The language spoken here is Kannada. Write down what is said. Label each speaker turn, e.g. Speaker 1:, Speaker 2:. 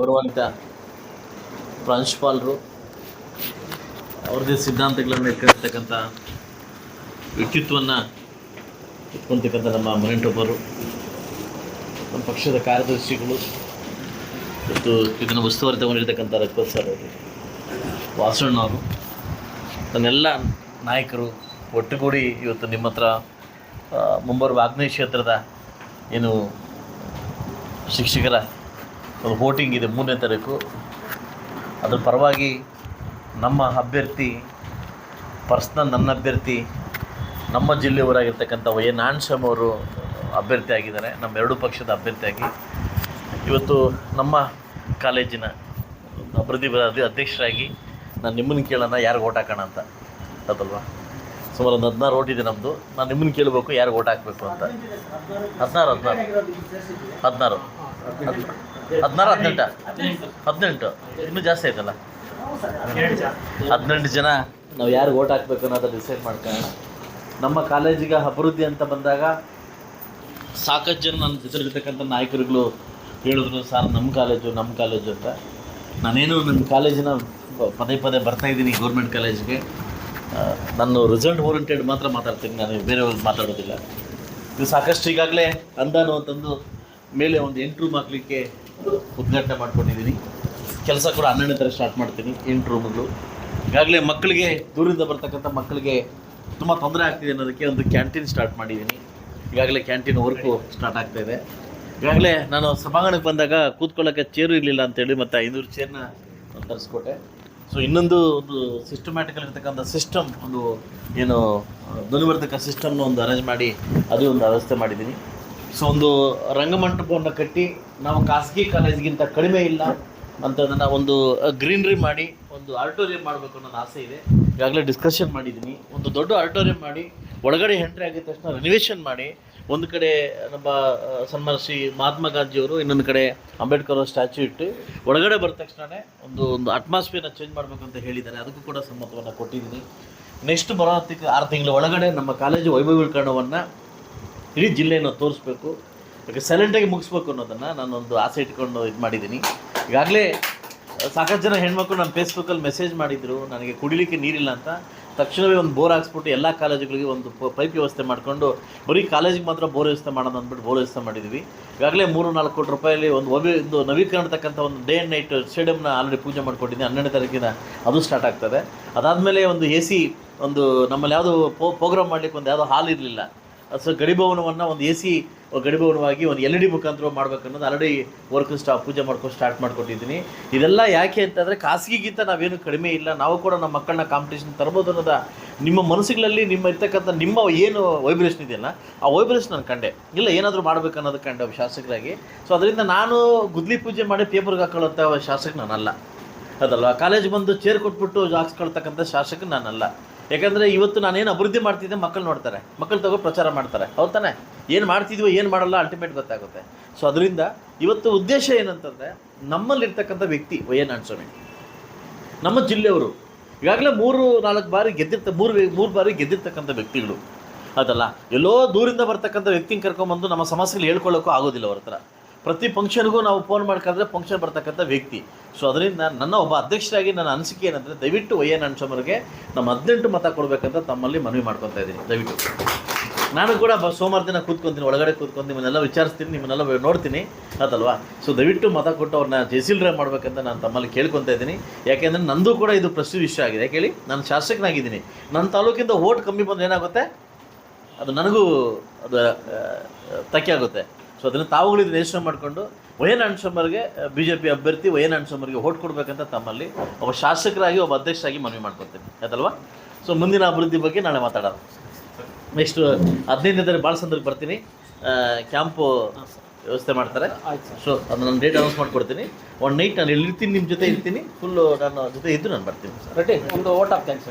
Speaker 1: ಗೌರವಾನ್ವಿತ ಪ್ರಾಂಶುಪಾಲರು, ಅವ್ರದ್ದೇ ಸಿದ್ಧಾಂತಗಳನ್ನು ಇಟ್ಕೊಂಡಿರ್ತಕ್ಕಂಥ ವ್ಯಕ್ತಿತ್ವವನ್ನು ಇಟ್ಕೊಂತಕ್ಕಂಥ ನಮ್ಮ ಮನೆಂಟೊಬ್ಬರು ನಮ್ಮ ಪಕ್ಷದ ಕಾರ್ಯದರ್ಶಿಗಳು ಮತ್ತು ಇದನ್ನು ಉಸ್ತುವಾರಿ ತಗೊಂಡಿರ್ತಕ್ಕಂಥ ರಘುಪತ್ ಸರ್ ಅವರು ವಾಸಣ್ಣವರು ತನ್ನೆಲ್ಲ ನಾಯಕರು, ಒಟ್ಟುಗೂಡಿ ಇವತ್ತು ನಿಮ್ಮ ಹತ್ರ ಮುಂಬರುವ ಆಗ್ನೇಯ ಕ್ಷೇತ್ರದ ಏನು ಶಿಕ್ಷಕರ ಒಂದು ವೋಟಿಂಗ್ ಇದೆ ಮೂರನೇ ತಾರೀಕು. ಅದ್ರ ಪರವಾಗಿ ನಮ್ಮ ಅಭ್ಯರ್ಥಿ ಪರ್ಸ್ನಲ್ ನನ್ನ ಅಭ್ಯರ್ಥಿ, ನಮ್ಮ ಜಿಲ್ಲೆಯವರಾಗಿರ್ತಕ್ಕಂಥ ವೈ ನಾನ್ ಆನ್ಶಮ್ ಅವರು ಅಭ್ಯರ್ಥಿ ಆಗಿದ್ದಾರೆ. ನಮ್ಮ ಎರಡೂ ಪಕ್ಷದ ಅಭ್ಯರ್ಥಿಯಾಗಿ ಇವತ್ತು ನಮ್ಮ ಕಾಲೇಜಿನ ಅಭಿವೃದ್ಧಿ ಅಧಿ- ಅಧ್ಯಕ್ಷರಾಗಿ ನಾನು ನಿಮ್ಮನ್ನು ಕೇಳೋಣ, ಯಾರಿಗೆ ಓಟ್ ಹಾಕೋಣ ಅಂತ. ಅದಲ್ವಾ ಸುಮಾರು ಒಂದು ಹದಿನಾರು ಓಟ್ ಇದೆ ನಮ್ಮದು ನಾನು ನಿಮ್ಮನ್ನು ಕೇಳಬೇಕು, ಯಾರಿಗೆ ಓಟ್ ಹಾಕಬೇಕು ಅಂತ. ಹದಿನಾರು ಹದಿನಾರು. ಹದಿನಾರು. ಹದಿನಾರು, ಹದಿನೆಂಟ? ಹದಿನೆಂಟು. ಇನ್ನೂ ಜಾಸ್ತಿ ಆಯ್ತಲ್ಲ? ಹದಿನೆಂಟು ಜನ. ನಾವು ಯಾರಿಗೆ ಓಟ್ ಹಾಕಬೇಕು ಅನ್ನೋದು ಡಿಸೈಡ್ ಮಾಡ್ಕೊಳ್ಳೋಣ. ನಮ್ಮ ಕಾಲೇಜಿಗೆ ಅಭಿವೃದ್ಧಿ ಅಂತ ಬಂದಾಗ ಸಾಕಷ್ಟು ಜನ ನನ್ನ ಜೊತೆಲಿರ್ತಕ್ಕಂಥ ನಾಯಕರುಗಳು ಹೇಳಿದ್ರು, ಸರ್ ನಮ್ಮ ಕಾಲೇಜು ನಮ್ಮ ಕಾಲೇಜು ಅಂತ. ನಾನೇನು ನನ್ನ ಕಾಲೇಜಿನ ಪದೇ ಪದೇ ಬರ್ತಾ ಇದ್ದೀನಿ ಗೌರ್ಮೆಂಟ್ ಕಾಲೇಜಿಗೆ. ನಾನು ರಿಸಲ್ಟ್ ಓರಿಯೆಂಟೆಡ್ ಮಾತ್ರ ಮಾತಾಡ್ತೀನಿ, ನಾನು ಬೇರೆ ಮಾತಾಡೋದಿಲ್ಲ. ಇದು ಸಾಕಷ್ಟು ಈಗಾಗಲೇ ಅಂದಾನು ಅಂತಂದು ಮೇಲೆ ಒಂದು ಎಂಟು ರೂಮ್ ಹಾಕ್ಲಿಕ್ಕೆ ಉದ್ಘಾಟನೆ ಮಾಡ್ಕೊಂಡಿದ್ದೀನಿ. ಕೆಲಸ ಕೂಡ ಹನ್ನೆರಡನೇ ಥರ ಸ್ಟಾರ್ಟ್ ಮಾಡ್ತೀನಿ, ಎಂಟು ರೂಮ್ಗಳು ಈಗಾಗಲೇ ಮಕ್ಕಳಿಗೆ ದೂರಿಂದ ಬರ್ತಕ್ಕಂಥ ಮಕ್ಕಳಿಗೆ ತುಂಬ ತೊಂದರೆ ಆಗ್ತಿದೆ ಅನ್ನೋದಕ್ಕೆ ಒಂದು ಕ್ಯಾಂಟೀನ್ ಸ್ಟಾರ್ಟ್ ಮಾಡಿದ್ದೀನಿ. ಈಗಾಗಲೇ ಕ್ಯಾಂಟೀನ್ ವರ್ಕು ಸ್ಟಾರ್ಟ್ ಆಗ್ತಾ ಇದೆ. ಈಗಾಗಲೇ ನಾನು ಸಭಾಂಗಣಕ್ಕೆ ಬಂದಾಗ ಕೂತ್ಕೊಳ್ಳೋಕ್ಕೆ ಚೇರು ಇರಲಿಲ್ಲ ಅಂತೇಳಿ ಮತ್ತು ಐನೂರು ಚೇರ್ನ ತರಿಸ್ಕೊಟ್ಟೆ. ಸೊ ಇನ್ನೊಂದು ಒಂದು ಸಿಸ್ಟಮ್ಯಾಟಿಕಲ್ ಇರ್ತಕ್ಕಂಥ ಸಿಸ್ಟಮ್ ಒಂದು ಏನು ಧ್ವನಿವರ್ಧಕ ಸಿಸ್ಟಮ್ನ ಒಂದು ಅರೇಂಜ್ ಮಾಡಿ ಅದು ಒಂದು ವ್ಯವಸ್ಥೆ ಮಾಡಿದ್ದೀನಿ. ಸೊ ಒಂದು ರಂಗಮಂಟಪವನ್ನು ಕಟ್ಟಿ, ನಾವು ಖಾಸಗಿ ಕಾಲೇಜಿಗಿಂತ ಕಡಿಮೆ ಇಲ್ಲ ಅಂತದನ್ನು ಒಂದು ಗ್ರೀನ್ರಿ ಮಾಡಿ, ಒಂದು ಆಡಿಟೋರಿಯಂ ಮಾಡಬೇಕು ಅನ್ನೋ ಆಸೆ ಇದೆ. ಈಗಾಗಲೇ ಡಿಸ್ಕಷನ್ ಮಾಡಿದ್ದೀನಿ. ಒಂದು ದೊಡ್ಡ ಆಡಿಟೋರಿಯಂ ಮಾಡಿ ಒಳಗಡೆ ಎಂಟ್ರಿ ಆಗಿದ ತಕ್ಷಣ ರಿನೋವೇಷನ್ ಮಾಡಿ, ಒಂದು ಕಡೆ ನಮ್ಮ ಸನ್ಮಾನ ಶ್ರೀ ಮಹಾತ್ಮ ಗಾಂಧಿಯವರು, ಇನ್ನೊಂದು ಕಡೆ ಅಂಬೇಡ್ಕರ್ ಅವರ ಸ್ಟ್ಯಾಚ್ಯೂ ಇಟ್ಟು, ಒಳಗಡೆ ಬರ ತಕ್ಷಣವೇ ಒಂದು ಒಂದು ಅಟ್ಮಾಸ್ಫಿಯರ್ನ ಚೇಂಜ್ ಮಾಡಬೇಕು ಅಂತ ಹೇಳಿದ್ದಾರೆ. ಅದಕ್ಕೂ ಕೂಡ ಸಮ್ಮತವನ್ನು ಕೊಟ್ಟಿದ್ದೀನಿ. ನೆಕ್ಸ್ಟ್ ಬರೋ ಹೊತ್ತಿಗೆ ಆರು ತಿಂಗಳ ಒಳಗಡೆ ನಮ್ಮ ಕಾಲೇಜು ವೈಭವೀಕರಣವನ್ನು ಇಡೀ ಜಿಲ್ಲೆಯನ್ನು ತೋರಿಸ್ಬೇಕು. ಯಾಕೆ ಸೈಲೆಂಟಾಗಿ ಮುಗಿಸ್ಬೇಕು ಅನ್ನೋದನ್ನು ನಾನೊಂದು ಆಸೆ ಇಟ್ಕೊಂಡು ಇದು ಮಾಡಿದ್ದೀನಿ. ಈಗಾಗಲೇ ಸಾಕಷ್ಟು ಜನ ಹೆಣ್ಮಕ್ಳು ನನ್ನ ಫೇಸ್ಬುಕ್ಕಲ್ಲಿ ಮೆಸೇಜ್ ಮಾಡಿದರು. ನನಗೆ ಕುಡಿಲಿಕ್ಕೆ ನೀರಿಲ್ಲ ಅಂತ. ತಕ್ಷಣವೇ ಒಂದು ಬೋರ್ ಹಾಕ್ಸ್ಬಿಟ್ಟು ಎಲ್ಲ ಕಾಲೇಜುಗಳಿಗೆ ಒಂದು ಪೈಪ್ ವ್ಯವಸ್ಥೆ ಮಾಡಿಕೊಂಡು ಬರೀ ಕಾಲೇಜಿಗೆ ಮಾತ್ರ ಬೋರ್ ವ್ಯವಸ್ಥೆ ಮಾಡೋದು ಅಂದ್ಬಿಟ್ಟು ಬೋರ್ ವ್ಯವಸ್ಥೆ ಮಾಡಿದ್ವಿ. ಈಗಾಗಲೇ ಮೂರು ನಾಲ್ಕು ಕೋಟಿ ರೂಪಾಯಲ್ಲಿ ಒಂದು ಒಬ್ಬ ಒಂದು ನವೀಕರಣತಕ್ಕಂಥ ಒಂದು ಡೇ ಆ್ಯಂಡ್ ನೈಟ್ ಸ್ಟೇಡಿಯಮ್ನ ಆಲ್ರೆಡಿ ಪೂಜೆ ಮಾಡ್ಕೊಂಡಿದ್ದೀನಿ ಹನ್ನೆರಡು ತಾರೀಕಿನ ಅದು ಸ್ಟಾರ್ಟ್ ಆಗ್ತದೆ. ಅದಾದಮೇಲೆ ಒಂದು ಎ ಸಿ ಒಂದು ನಮ್ಮಲ್ಲಿ ಯಾವುದು ಪ್ರೋಗ್ರಾಮ್ ಮಾಡಲಿಕ್ಕೆ ಒಂದು ಯಾವುದೋ ಹಾಲ್ ಇರಲಿಲ್ಲ. ಸೊ ಗಡಿಭವನವನ್ನು ಒಂದು ಎ ಸಿ ಗಡಿಭವನವಾಗಿ ಒಂದು ಎಲ್ ಇ ಡಿ ಮುಖಾಂತರ ಮಾಡ್ಬೇಕು ಅನ್ನೋದು ಆಲ್ರೆಡಿ ವರ್ಕ್ ಸ್ಟಾ ಪೂಜೆ ಮಾಡ್ಕೊಂಡು ಸ್ಟಾರ್ಟ್ ಮಾಡ್ಕೊಟ್ಟಿದ್ದೀನಿ. ಇದೆಲ್ಲ ಯಾಕೆ ಅಂತಂದರೆ ಖಾಸಗಿಗಿಂತ ನಾವೇನು ಕಡಿಮೆ ಇಲ್ಲ. ನಾವು ಕೂಡ ನಮ್ಮ ಮಕ್ಕಳನ್ನ ಕಾಂಪಿಟೇಷನ್ ತರ್ಬೋದು ಅನ್ನೋದ ನಿಮ್ಮ ಮನಸ್ಸುಗಳಲ್ಲಿ ನಿಮ್ಮ ಇರ್ತಕ್ಕಂಥ ನಿಮ್ಮ ಏನು ವೈಬ್ರೇಷನ್ ಇದೆಯಲ್ಲ, ಆ ವೈಬ್ರೇಷನ್ ನಾನು ಕಂಡೆ. ಇಲ್ಲ, ಏನಾದರೂ ಮಾಡ್ಬೇಕು ಅನ್ನೋದು ಕಂಡೆ ಶಾಸಕರಾಗಿ. ಸೊ ಅದರಿಂದ ನಾನು ಗುದ್ಲಿ ಪೂಜೆ ಮಾಡಿ ಪೇಪರ್ಗೆ ಹಾಕೊಳ್ಳೋಂಥ ಶಾಸಕ ನಾನಲ್ಲ. ಅದಲ್ವಾ? ಕಾಲೇಜ್ ಬಂದು ಚೇರ್ ಕೊಟ್ಬಿಟ್ಟು ಹಾಕ್ಸ್ಕೊಳ್ತಕ್ಕಂಥ ಶಾಸಕ ನಾನಲ್ಲ. ಯಾಕಂದರೆ ಇವತ್ತು ನಾನೇನು ಅಭಿವೃದ್ಧಿ ಮಾಡ್ತಿದ್ದೆ ಮಕ್ಕಳು ನೋಡ್ತಾರೆ. ಮಕ್ಕಳು ತಗೋ ಪ್ರಚಾರ ಮಾಡ್ತಾರೆ. ಅವ್ರು ತಾನೆ? ಏನು ಮಾಡ್ತಿದ್ವೋ, ಏನು ಮಾಡಲ್ಲ ಅಲ್ಟಿಮೇಟ್ ಗೊತ್ತಾಗುತ್ತೆ. ಸೊ ಅದರಿಂದ ಇವತ್ತು ಉದ್ದೇಶ ಏನಂತಂದರೆ ನಮ್ಮಲ್ಲಿರ್ತಕ್ಕಂಥ ವ್ಯಕ್ತಿ ವೈ ಎನ್ ಸ್ವಾಮಿ ನಮ್ಮ ಜಿಲ್ಲೆಯವರು. ಈಗಾಗಲೇ ಮೂರು, ನಾಲ್ಕು ಬಾರಿ ಗೆದ್ದಿರ್ತ, ಮೂರು ಮೂರು ಬಾರಿ ಗೆದ್ದಿರ್ತಕ್ಕಂಥ ವ್ಯಕ್ತಿಗಳು. ಅದಲ್ಲ ಎಲ್ಲೋ ದೂರಿಂದ ಬರ್ತಕ್ಕಂಥ ವ್ಯಕ್ತಿನ ಕರ್ಕೊಂಬಂದು ನಮ್ಮ ಸಮಸ್ಯೆಗಳು ಹೇಳ್ಕೊಳ್ಳೋಕ್ಕೂ ಆಗೋದಿಲ್ಲ ಅವ್ರ ಹತ್ರ. ಪ್ರತಿ ಫಂಕ್ಷನ್ಗೂ ನಾವು ಫೋನ್ ಮಾಡ್ಕೊಂಡ್ರೆ ಫಂಕ್ಷನ್ ಬರ್ತಕ್ಕಂಥ ವ್ಯಕ್ತಿ. ಸೊ ಅದರಿಂದ ನನ್ನ ಒಬ್ಬ ಅಧ್ಯಕ್ಷರಾಗಿ ನನ್ನ ಅನಿಸಿಕೆ ಏನಂದರೆ ದಯವಿಟ್ಟು ವೈ ಎನ್ ನಮ್ಮ ಹದಿನೆಂಟು ಮತ ಕೊಡಬೇಕಂತ ತಮ್ಮಲ್ಲಿ ಮನವಿ ಮಾಡ್ಕೊತಾ ಇದ್ದೀನಿ. ದಯವಿಟ್ಟು. ನಾನು ಕೂಡ ಬ ಸೋಮವಾರ ದಿನ ಕೂತ್ಕೊತೀನಿ, ಒಳಗಡೆ ಕೂತ್ಕೊಂಡು ನಿಮ್ಮನ್ನೆಲ್ಲ ವಿಚಾರಿಸ್ತೀನಿ, ನಿಮ್ಮನ್ನೆಲ್ಲ ನೋಡ್ತೀನಿ. ಅದಲ್ವಾ? ಸೊ ದಯವಿಟ್ಟು ಮತ ಕೊಟ್ಟು ಅವ್ರನ್ನ ಜೆಸಿಲ್ರೆ ಮಾಡಬೇಕಂತ ನಾನು ತಮ್ಮಲ್ಲಿ ಕೇಳ್ಕೊತಾ ಇದ್ದೀನಿ. ಯಾಕೆಂದರೆ ನಂದು ಕೂಡ ಇದು ಪ್ರಸ್ತುತ ವಿಷಯ ಆಗಿದೆ. ಯಾಕೆ ನಾನು ಶಾಸಕನಾಗಿದ್ದೀನಿ. ನನ್ನ ತಾಲೂಕಿಂದ ಓಟ್ ಕಮ್ಮಿ ಬಂದ್ರೆ ಏನಾಗುತ್ತೆ? ಅದು ನನಗೂ ಅದು ತಕ್ಕೆ ಆಗುತ್ತೆ. ಸೊ ಅದನ್ನು ತಾವುಗಳು ಇದನ್ನು ಯೋಚನೆ ಮಾಡಿಕೊಂಡು ವಯನ್ ಅಣ್ಸಮ್ಮರಿಗೆ ಬಿ ಜೆ ಪಿ ಅಭ್ಯರ್ಥಿ ವಯನ್ ಅಣ್ಸಮ್ಮರಿಗೆ ಓಟ್ ಕೊಡಬೇಕಂತ ತಮ್ಮಲ್ಲಿ ಒಬ್ಬ ಶಾಸಕರಾಗಿ, ಒಬ್ಬ ಅಧ್ಯಕ್ಷರಾಗಿ ಮನವಿ ಮಾಡ್ಕೊತೀನಿ ಆಯ್ತಲ್ವಾ ಸೊ ಮುಂದಿನ ಅಭಿವೃದ್ಧಿ ಬಗ್ಗೆ ನಾಳೆ ಮಾತಾಡೋಣ. ನೆಕ್ಸ್ಟ್ ಹದಿನೈದನೇ ತಾರೀಕು ಭಾಳ ಸಂದರ್ಭ ಬರ್ತೀನಿ. ಕ್ಯಾಂಪು ವ್ಯವಸ್ಥೆ ಮಾಡ್ತಾರೆ. ಸೊ ಅದು ನಾನು ಡೇಟ್ ಅನೌನ್ಸ್ ಮಾಡ್ಕೊಡ್ತೀನಿ. ಒಂದು ನೈಟ್ ನಾನು ಇಲ್ಲಿರ್ತೀನಿ ನಿಮ್ಮ ಜೊತೆ ಇರ್ತೀನಿ. ಫುಲ್ಲು ನಾನು ಜೊತೆ ಇದ್ದು ನಾನು ಬರ್ತೀನಿ
Speaker 2: ರೆಡಿ ಒಂದು ಓಟ್ ಆಫ್ ಥ್ಯಾಂಕ್ಸ್